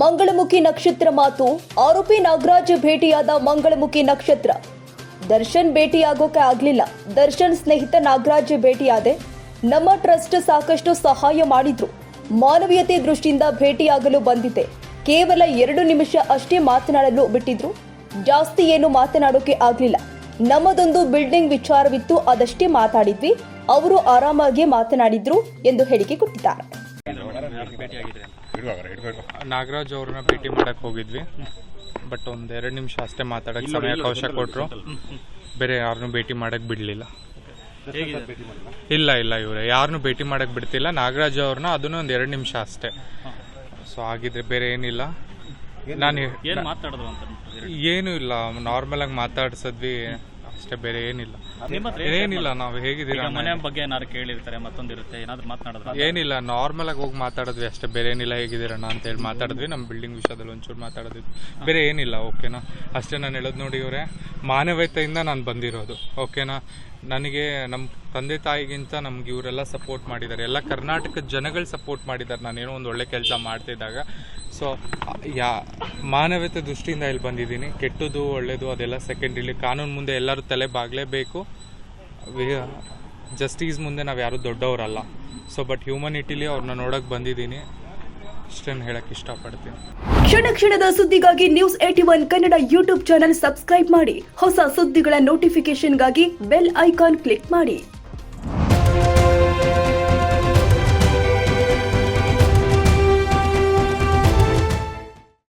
ಮಂಗಳಮುಖಿ ನಕ್ಷತ್ರ ಮಾತು ಆರೋಪಿ ನಾಗರಾಜ್ ಭೇಟಿಯಾದ ಮಂಗಳಮುಖಿ ನಕ್ಷತ್ರ. ದರ್ಶನ್ ಭೇಟಿಯಾಗೋಕೆ ಆಗ್ಲಿಲ್ಲ. ದರ್ಶನ್ ಸ್ನೇಹಿತ ನಾಗರಾಜ್ ಭೇಟಿಯಾದೆ. ನಮ್ಮ ಟ್ರಸ್ಟ್ ಸಾಕಷ್ಟು ಸಹಾಯ ಮಾಡಿದ್ರು. ಮಾನವೀಯತೆ ದೃಷ್ಟಿಯಿಂದ ಭೇಟಿಯಾಗಲು ಬಂದಿದೆ. ಕೇವಲ ಎರಡು ನಿಮಿಷ ಅಷ್ಟೇ ಮಾತನಾಡಲು ಬಿಟ್ಟಿದ್ರು. ಜಾಸ್ತಿ ಏನು ಮಾತನಾಡೋಕೆ ಆಗ್ಲಿಲ್ಲ. ನಮ್ಮದೊಂದು ಬಿಲ್ಡಿಂಗ್ ವಿಚಾರವಿತ್ತು, ಅದಷ್ಟೇ ಮಾತಾಡಿದ್ವಿ. ಅವರು ಆರಾಮಾಗಿ ಮಾತನಾಡಿದ್ರು ಎಂದು ಹೇಳಿಕೆ ಕೊಟ್ಟಿದ್ದಾರೆ. ನಾಗರಾಜ್ ಅವ್ರನ್ನ ಭೇಟಿ ಮಾಡಕ್ ಹೋಗಿದ್ವಿ. ಬಟ್ ಒಂದ್ ಎರಡು ನಿಮಿಷ ಅಷ್ಟೇ ಮಾತಾಡಕ್ ಸಮಯಾವಕಾಶ ಕೊಟ್ರು. ಬೇರೆ ಯಾರನ್ನು ಭೇಟಿ ಮಾಡಕ್ ಬಿಡ್ಲಿಲ್ಲ. ಇಲ್ಲ ಇಲ್ಲ ಇವ್ರೆ ಯಾರನ್ನು ಭೇಟಿ ಮಾಡಕ್ ಬಿಡ್ತಿಲ್ಲ. ನಾಗರಾಜ್ ಅವ್ರನ್ನ ಅದನ್ನು ಒಂದ್ ಎರಡು ನಿಮಿಷ ಅಷ್ಟೇ. ಸೊ ಆಗಿದ್ರೆ ಬೇರೆ ಏನಿಲ್ಲ. ನಾನು ಏನ್ ಮಾತಾಡಿದ್ರು ಅಂತ ಏನು ಇಲ್ಲ ನಾರ್ಮಲ್ ಆಗಿ ಮಾತಾಡ್ಸದ್ವಿ. ಅಷ್ಟೇ ಬೇರೆ ಏನಿಲ್ಲ. ಏನಿಲ್ಲ ನಾವು ಹೇಗಿದ್ದೀರಾ ಮನೆ ಬಗ್ಗೆ ಏನಾದ್ರು ಕೇಳಿರ್ತಾರೆ ಮತ್ತೊಂದಿರುತ್ತೆ ಏನಾದ್ರು ಮಾತನಾಡಿದ್ರೆ ಏನಿಲ್ಲ ನಾರ್ಮಲ್ ಆಗಿ ಹೋಗಿ ಮಾತಾಡಿದ್ವಿ ಅಷ್ಟೇ ಬೇರೆ ಏನಿಲ್ಲ ಹೇಗಿದ್ದೀರಣ್ಣ ಅಂತ ಹೇಳಿ ಮಾತಾಡಿದ್ವಿ ನಮ್ಮ ಬಿಲ್ಡಿಂಗ್ ವಿಷಯದಲ್ಲಿ ಒಂಚೂರು ಮಾತಾಡಿದ್ವಿ. ಬೇರೆ ಏನಿಲ್ಲ ಓಕೆನಾ ಅಷ್ಟೇ ನಾನು ಹೇಳೋದು ನೋಡಿ ಇವರೇ ಮಾನವೀಯತೆಯಿಂದ ನಾನು ಬಂದಿರೋದು ಓಕೆನಾ ನನಗೆ ನಮ್ಮ ತಂದೆ ತಾಯಿಗಿಂತ ನಮ್ಗೆ ಇವರೆಲ್ಲ ಸಪೋರ್ಟ್ ಮಾಡಿದ್ದಾರೆ ಎಲ್ಲ ಕರ್ನಾಟಕದ ಜನಗಳು ಸಪೋರ್ಟ್ ಮಾಡಿದ್ದಾರೆ ನಾನೇನೋ ಒಂದು ಒಳ್ಳೆ ಕೆಲಸ ಮಾಡ್ತಿದ್ದಾಗ ಸೊ ಯಾ ಮಾನವೀಯತೆ ದೃಷ್ಟಿಯಿಂದ ಇಲ್ಲಿ ಬಂದಿದ್ದೀನಿ. ಕೆಟ್ಟದ್ದು ಒಳ್ಳೆಯದು ಅದೆಲ್ಲ ಸೆಕೆಂಡ್ರಿಲಿ ಕಾನೂನು ಮುಂದೆ ಎಲ್ಲರೂ ತಲೆ ಬಾಗಲೇಬೇಕು. ಜಸ್ಟಿಸ್ ಮುಂದೆ ನಾವು ಯಾರು ದೊಡ್ಡವರಲ್ಲ. ಸೊ ಬಟ್ ಹ್ಯೂಮನಿಟಿಲಿ ಅವ್ರನ್ನ ನೋಡೋಕೆ ಬಂದಿದ್ದೀನಿ. ಇಷ್ಟನ್ನು ಹೇಳಕ್ ಇಷ್ಟಪಡ್ತೀನಿ. ಕ್ಷಣ ಕ್ಷಣದ ಸುದ್ದಿಗಾಗಿ news at one Kannada YouTube channel subscribe ಮಾಡಿ. ಹೊಸ ಸುದ್ದಿಗಳ ನೋಟಿಫಿಕೇಶನ್ಗಾಗಿ ಬೆಲ್ ಐಕಾನ್ ಕ್ಲಿಕ್ ಮಾಡಿ.